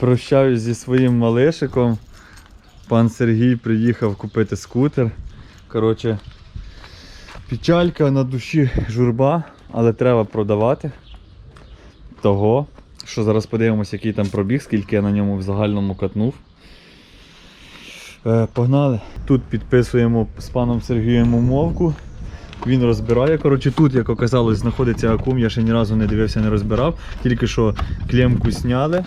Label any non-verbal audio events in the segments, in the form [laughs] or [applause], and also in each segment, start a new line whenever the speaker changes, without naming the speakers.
Прощаюсь зі своїм малишиком. Пан Сергій приїхав купити скутер. Коротше, печалька на душі журба, але треба продавати. Того, що зараз подивимося, який там пробіг, скільки я на ньому в загальному катнув. Е, погнали. Тут підписуємо з паном Сергієм умовку. Він розбирає. Коротше, тут, як оказалось, знаходиться акум, я ще ні разу не дивився, не розбирав. Тільки що клемку зняли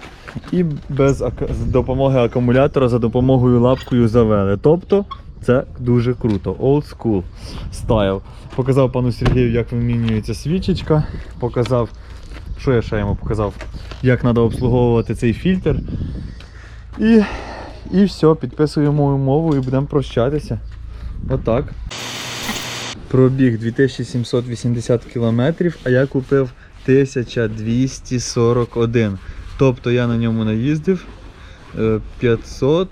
і без допомоги акумулятора за допомогою лапкою завели. Тобто це дуже круто. Old school style. Показав пану Сергію, як вимінюється свічечка. Показав, що я ще йому показав, як треба обслуговувати цей фільтр. І, і все, підписуємо умову і будемо прощатися. Отак. Пробіг 2780 кілометрів, а я купив 1241. Тобто я на ньому наїздив е, 500,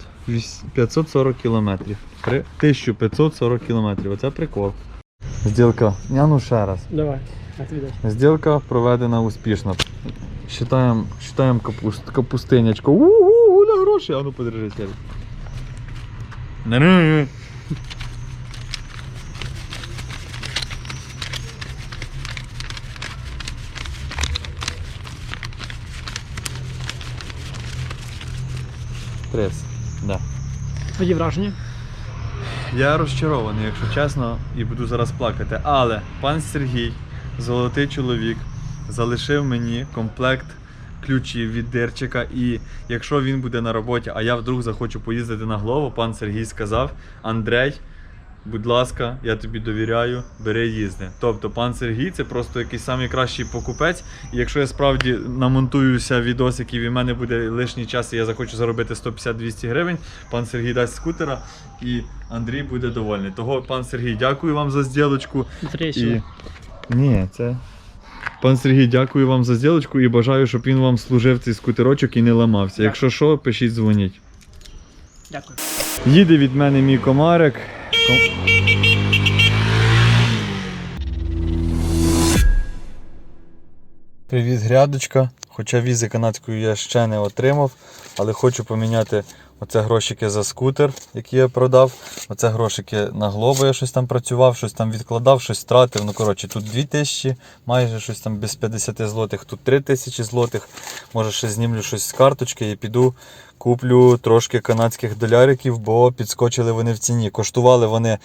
540 кілометрів. 1540 кілометрів. Оце прикол. Зділка. Я ну ще раз.
Давай.
Зділка проведена успішно. Считаємо, считаємо капуст, капустинячку. У-у, гуля гроші. А ну подержи Сергій. Не-не. Да.
Твої враження?
Я розчарований, якщо чесно, і буду зараз плакати. Але пан Сергій, золотий чоловік, залишив мені комплект ключів від дирчика. І якщо він буде на роботі, а я вдруг захочу поїздити на голову, пан Сергій сказав: Андрей, будь ласка, я тобі довіряю, бери їзди. Тобто пан Сергій це просто якийсь найкращий покупець. І якщо я справді намонтуюся відосиків і в мене буде лишній час, і я захочу заробити 150-200 гривень, пан Сергій дасть скутера і Андрій буде довольний. Того, пан Сергій, дякую вам за зділочку. І... Ні, це. Пан Сергій, дякую вам за зділочку і бажаю, щоб він вам служив цей скутерочок і не ламався.
Дякую.
Якщо що, пишіть, дзвоніть.
Дякую.
Їде від мене мій комарик. Привіт, грядочка. Хоча візи канадської я ще не отримав, але хочу поміняти оце грошики за скутер, які я продав. Оце грошики на глобу я щось там працював, щось там відкладав, щось втратив. Ну коротше, тут 2000, майже щось там без 50 злотих, тут 3000 злотих. Може ще знімлю щось з карточки і піду куплю трошки канадських доляриків, бо підскочили вони в ціні. Коштували вони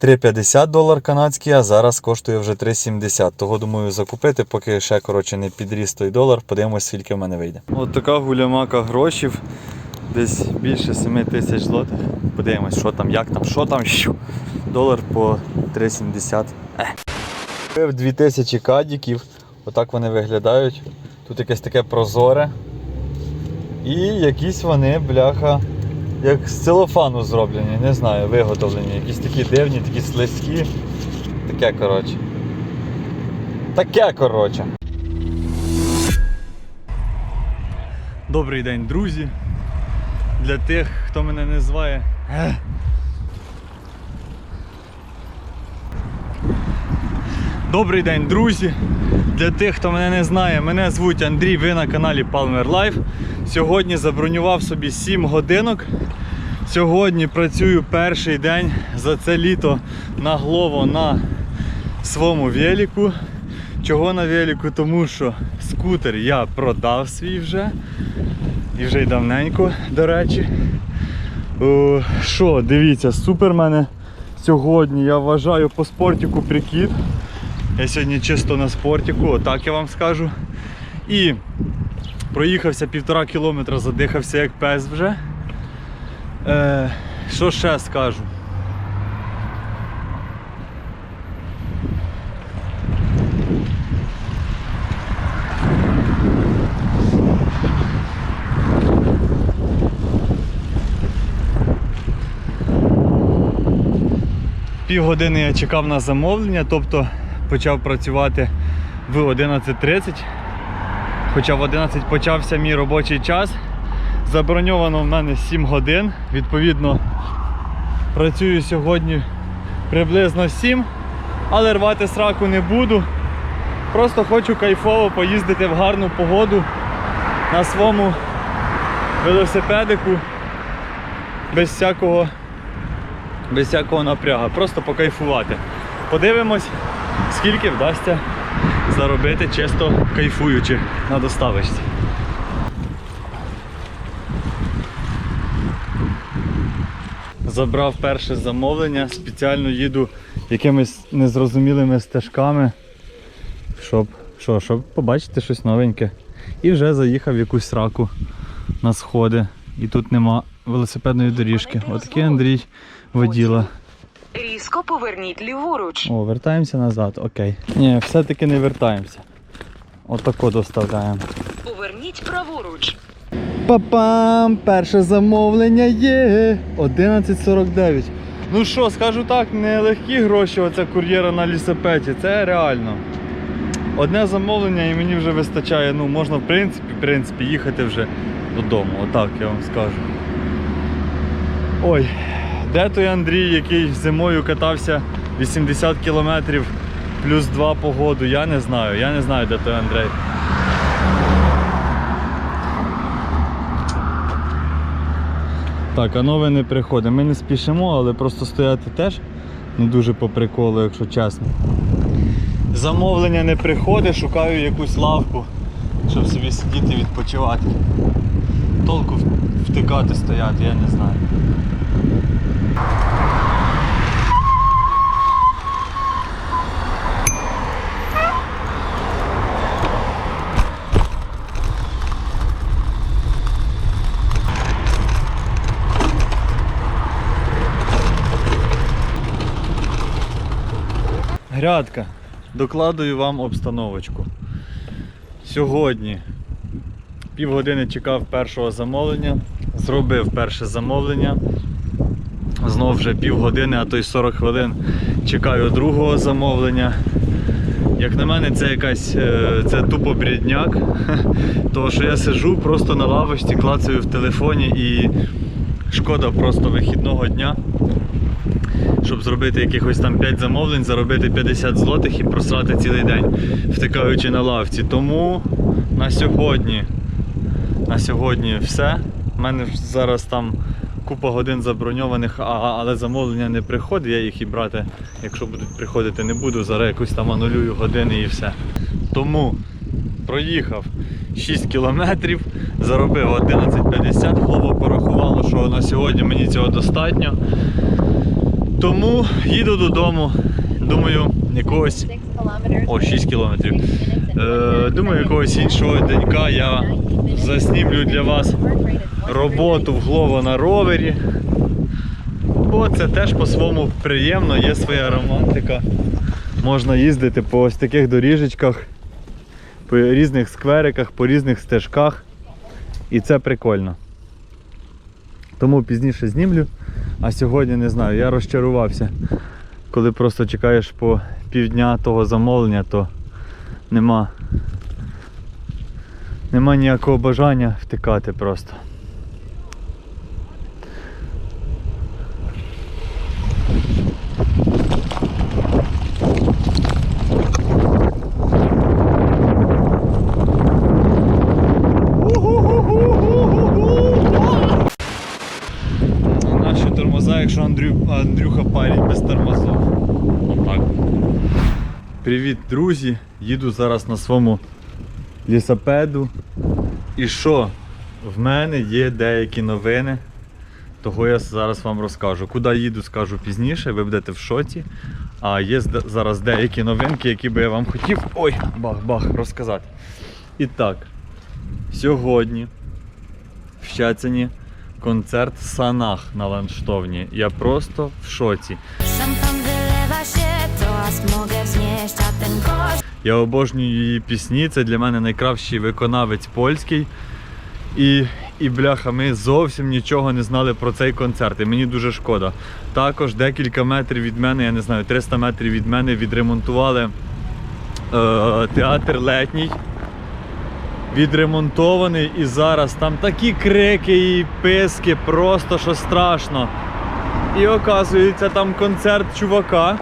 3,50 долар канадський, а зараз коштує вже 3,70. Того думаю закупити, поки ще коротше не підріс той долар. Подивимось, скільки в мене вийде. От така гулямака грошів. Десь більше 7 тисяч злотих. Подивимось, що там, як там, що там. Щу. Долар по 3,70. Е. Купив 2000 кадіків. Отак вони виглядають. Тут якесь таке прозоре. І якісь вони, бляха, як з целофану зроблені, не знаю, виготовлені. Якісь такі дивні, такі слизькі. Таке, коротше. Таке, коротше. Добрий день, друзі. Для тих, хто мене не зває. Добрий день, друзі! Для тих, хто мене не знає, мене звуть Андрій, ви на каналі Palmer Life. Сьогодні забронював собі 7 годинок. Сьогодні працюю перший день за це літо наглово на своєму велику. Чого на велику? Тому що скутер я продав свій вже. І вже й давненько, до речі. О, Що, дивіться, супер мене сьогодні, я вважаю, по спортику прикид. Я сьогодні чисто на спортику, отак я вам скажу. І проїхався півтора кілометра, задихався як пес вже. Е, що ще скажу? Півгодини я чекав на замовлення, тобто почав працювати в 11.30. Хоча в 11 почався мій робочий час. Заброньовано в мене 7 годин. Відповідно, працюю сьогодні приблизно 7, але рвати сраку не буду. Просто хочу кайфово поїздити в гарну погоду на своєму велосипедику без всякого, без всякого напряга, просто покайфувати. Подивимось, скільки вдасться заробити чисто кайфуючи на доставочці. Забрав перше замовлення, спеціально їду якимись незрозумілими стежками, щоб, що, щоб побачити щось новеньке. І вже заїхав якусь раку на сходи. І тут нема велосипедної доріжки. Отакий Андрій воділа.
Різко поверніть ліворуч.
О, вертаємося назад, окей. Ні, все-таки не вертаємося. Отако доставляємо.
Поверніть праворуч.
Папам! Перше замовлення є! 11.49. Ну що, скажу так, не легкі гроші оце кур'єра на лісопеті, це реально. Одне замовлення і мені вже вистачає, ну можна в принципі, в принципі їхати вже додому. Отак я вам скажу. Ой, де той Андрій, який зимою катався 80 кілометрів плюс 2 погоду, я не знаю. Я не знаю, де той Андрій. Так, а нове не приходить. Ми не спішимо, але просто стояти теж не дуже по приколу, якщо чесно. Замовлення не приходить, шукаю якусь лавку, щоб собі сидіти відпочивати. Толку втикати стояти, я не знаю. Грядка. Докладую вам обстановочку. Сьогодні півгодини чекав першого замовлення, зробив перше замовлення. Знов вже півгодини, а то й 40 хвилин чекаю другого замовлення. Як на мене, це якась е, це тупо брідняк. [laughs] Тому що я сижу просто на лавочці, клацаю в телефоні і шкода просто вихідного дня щоб зробити якихось там 5 замовлень, заробити 50 злотих і просрати цілий день, втикаючи на лавці. Тому на сьогодні, на сьогодні все. У мене зараз там купа годин заброньованих, але замовлення не приходить, я їх і брати, якщо будуть приходити, не буду. Зараз якось там анулюю години і все. Тому проїхав 6 кілометрів, заробив 11,50, голова порахувало, що на сьогодні мені цього достатньо. Тому їду додому. Думаю, якогось. О, 6 кілометрів. Е, думаю, якогось іншого денька я заснімлю для вас роботу в Глово на ровері. Бо це теж по-своєму приємно, є своя романтика. Можна їздити по ось таких доріжечках, по різних сквериках, по різних стежках. І це прикольно. Тому пізніше знімлю. А сьогодні не знаю, я розчарувався. Коли просто чекаєш по півдня того замовлення, то нема, нема ніякого бажання втикати просто. Андрю, Андрюха парить без тормозов. Отак. Привіт, друзі! Їду зараз на своєму лісопеду. І що? В мене є деякі новини. Того я зараз вам розкажу. Куди їду, скажу пізніше, ви будете в шоці. А є зараз деякі новинки, які би я вам хотів. Ой, бах-бах, розказати. І так, сьогодні в Щаціні концерт Санах на ландштовні. Я просто в шоці. Я обожнюю її пісні. Це для мене найкращий виконавець польський. І, і бляха, ми зовсім нічого не знали про цей концерт. І мені дуже шкода. Також декілька метрів від мене, я не знаю, 300 метрів від мене відремонтували е, театр летній. Відремонтований і зараз там такі крики і писки, просто що страшно. І оказується, там концерт чувака.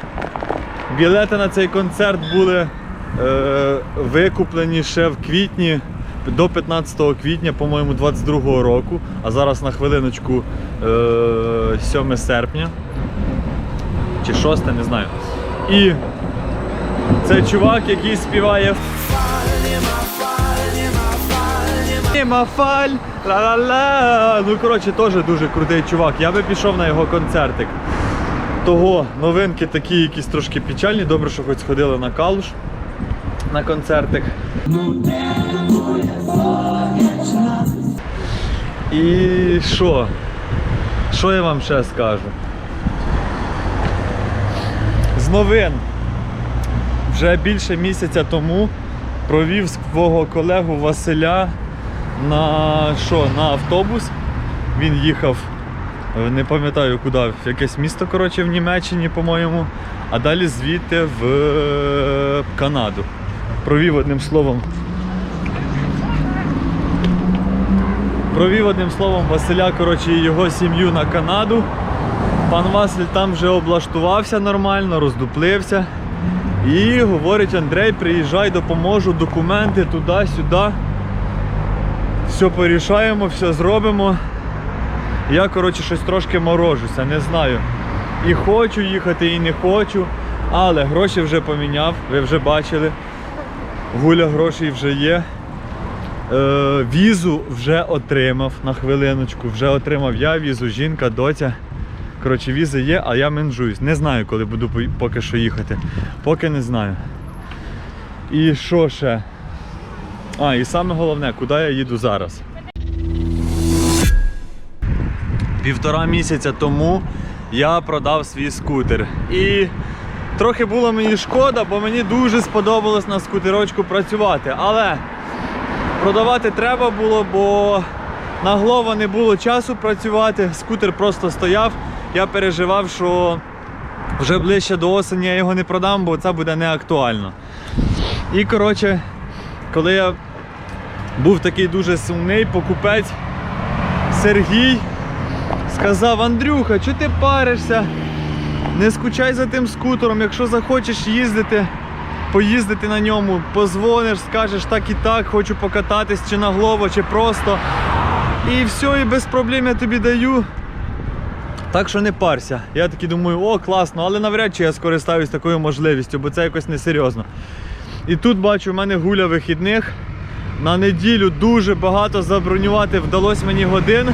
Білети на цей концерт були е, викуплені ще в квітні до 15 квітня, по-моєму, 22-го року, а зараз на хвилиночку е, 7 серпня чи 6, не знаю. І це чувак, який співає Нема фаль, ла-ла-ла. Ну, коротше, теж дуже крутий чувак. Я би пішов на його концертик. Того новинки такі якісь трошки печальні. Добре, що хоч сходили на калуш на концертик. І що? Що я вам ще скажу? З новин. Вже більше місяця тому провів свого колегу Василя на що? На автобус. Він їхав, е, не пам'ятаю куди, в якесь місто, коротше, в Німеччині, по-моєму, а далі звідти в е, Канаду. Провів одним словом. Провів одним словом Василя, коротше, і його сім'ю на Канаду. Пан Василь там вже облаштувався нормально, роздуплився. І говорить Андрей, приїжджай, допоможу, документи туди-сюди. Все порішаємо, все зробимо. Я, коротше, щось трошки морожуся, не знаю. І хочу їхати, і не хочу. Але гроші вже поміняв, ви вже бачили. Гуля грошей вже є. Е, візу вже отримав на хвилиночку. Вже отримав я візу, жінка, доця. Коротше, візи є, а я менжуюсь. Не знаю, коли буду поки що їхати. Поки не знаю. І що ще? А, і саме головне, куди я їду зараз. Півтора місяця тому я продав свій скутер. І трохи було мені шкода, бо мені дуже сподобалось на скутерочку працювати. Але продавати треба було, бо на Глова не було часу працювати. Скутер просто стояв. Я переживав, що вже ближче до осені я його не продам, бо це буде не актуально. І коротше, коли я був такий дуже сумний, покупець Сергій сказав: Андрюха, чого ти паришся? Не скучай за тим скутером, якщо захочеш їздити, поїздити на ньому, позвониш, скажеш так і так, хочу покататись чи на глово, чи просто. І все, і без проблем я тобі даю. Так що не парся. Я таки думаю, о, класно, але навряд чи я скористаюсь такою можливістю, бо це якось несерйозно. І тут бачу, в мене гуля вихідних. На неділю дуже багато забронювати вдалося мені годин.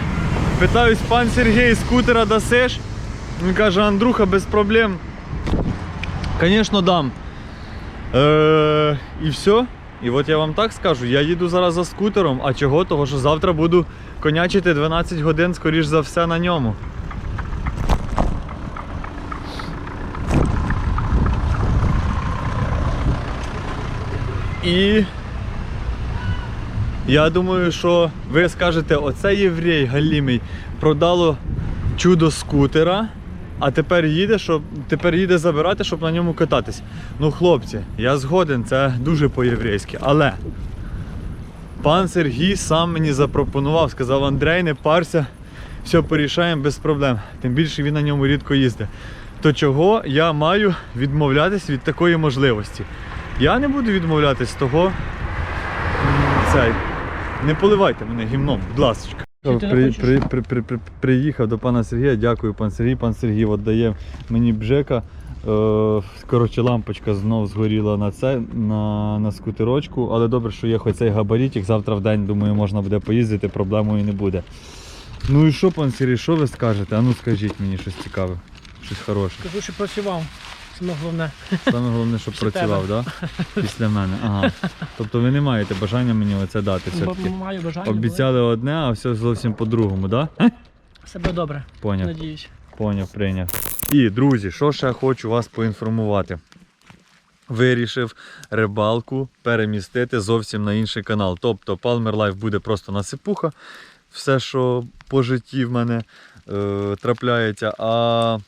Питаюсь, пан Сергій, скутера дасиш? Він каже, Андрюха, без проблем. Звісно, дам. Е, і все. І от я вам так скажу, я їду зараз за скутером, а чого? Того що завтра буду конячити 12 годин, скоріш за все, на ньому. І я думаю, що ви скажете, оце єврей галімий продало чудо скутера, а тепер їде, щоб, тепер їде забирати, щоб на ньому кататись. Ну, хлопці, я згоден, це дуже по-єврейськи. Але пан Сергій сам мені запропонував, сказав, Андрей, не парся, все порішаємо без проблем. Тим більше він на ньому рідко їздить. То чого я маю відмовлятись від такої можливості? Я не буду відмовлятись того. Цей. Не поливайте мене гімном, будь ласка. При, при, при, при, при, приїхав до пана Сергія, дякую пан Сергій. Пан Сергій от дає мені бжека. Е, коротше, лампочка знов згоріла на це, на, на скутерочку, але добре, що є хоч цей габаритик. Завтра в день, думаю, можна буде поїздити, проблемою не буде. Ну і що, пан Сергій, що ви скажете? А ну скажіть мені щось цікаве, щось хороше.
Кажу, що працював. Саме головне.
Саме головне, щоб [laughs]
Після
працював, так? Да? Після мене. Ага. Тобто ви не маєте бажання мені оце дати все-таки.
маю бажання.
Обіцяли одне, а все зовсім по-другому, так? Да?
Себе добре.
Поняв.
Надіюсь.
Поняв, прийняв. І, друзі, що ще хочу вас поінформувати. Вирішив рибалку перемістити зовсім на інший канал. Тобто Palmer Life буде просто насипуха. Все, що по житті в мене е, трапляється. А,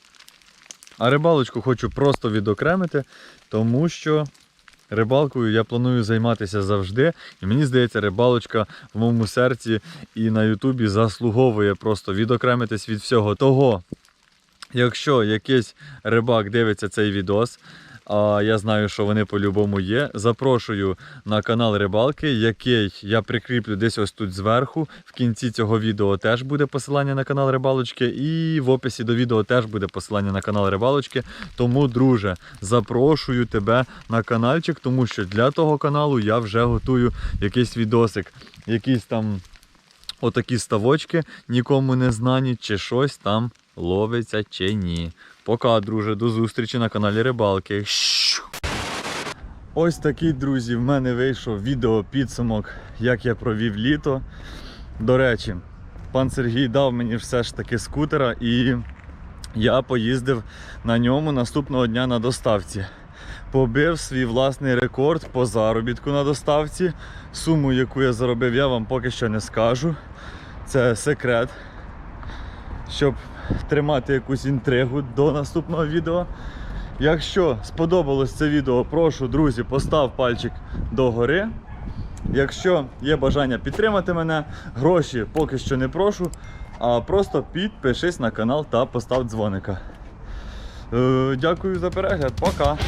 а рибалочку хочу просто відокремити, тому що рибалкою я планую займатися завжди. І мені здається, рибалочка в моєму серці і на Ютубі заслуговує просто відокремитись від всього того. Якщо якийсь рибак дивиться цей відос, А я знаю, що вони по-любому є. Запрошую на канал Рибалки, який я прикріплю десь ось тут зверху. В кінці цього відео теж буде посилання на канал Рибалочки, і в описі до відео теж буде посилання на канал Рибалочки. Тому, друже, запрошую тебе на каналчик, тому що для того каналу я вже готую якийсь відосик, якісь там отакі ставочки, нікому не знані, чи щось там ловиться, чи ні. Пока, друже, до зустрічі на каналі Рибалки. Ось такий, друзі, в мене вийшов відео підсумок, як я провів літо. До речі, пан Сергій дав мені все ж таки скутера і я поїздив на ньому наступного дня на доставці. Побив свій власний рекорд по заробітку на доставці. Суму, яку я заробив, я вам поки що не скажу. Це секрет, щоб тримати якусь інтригу до наступного відео. Якщо сподобалось це відео, прошу, друзі, постав пальчик догори. Якщо є бажання підтримати мене, гроші поки що не прошу, а просто підпишись на канал та постав дзвоника. Е, дякую за перегляд, пока!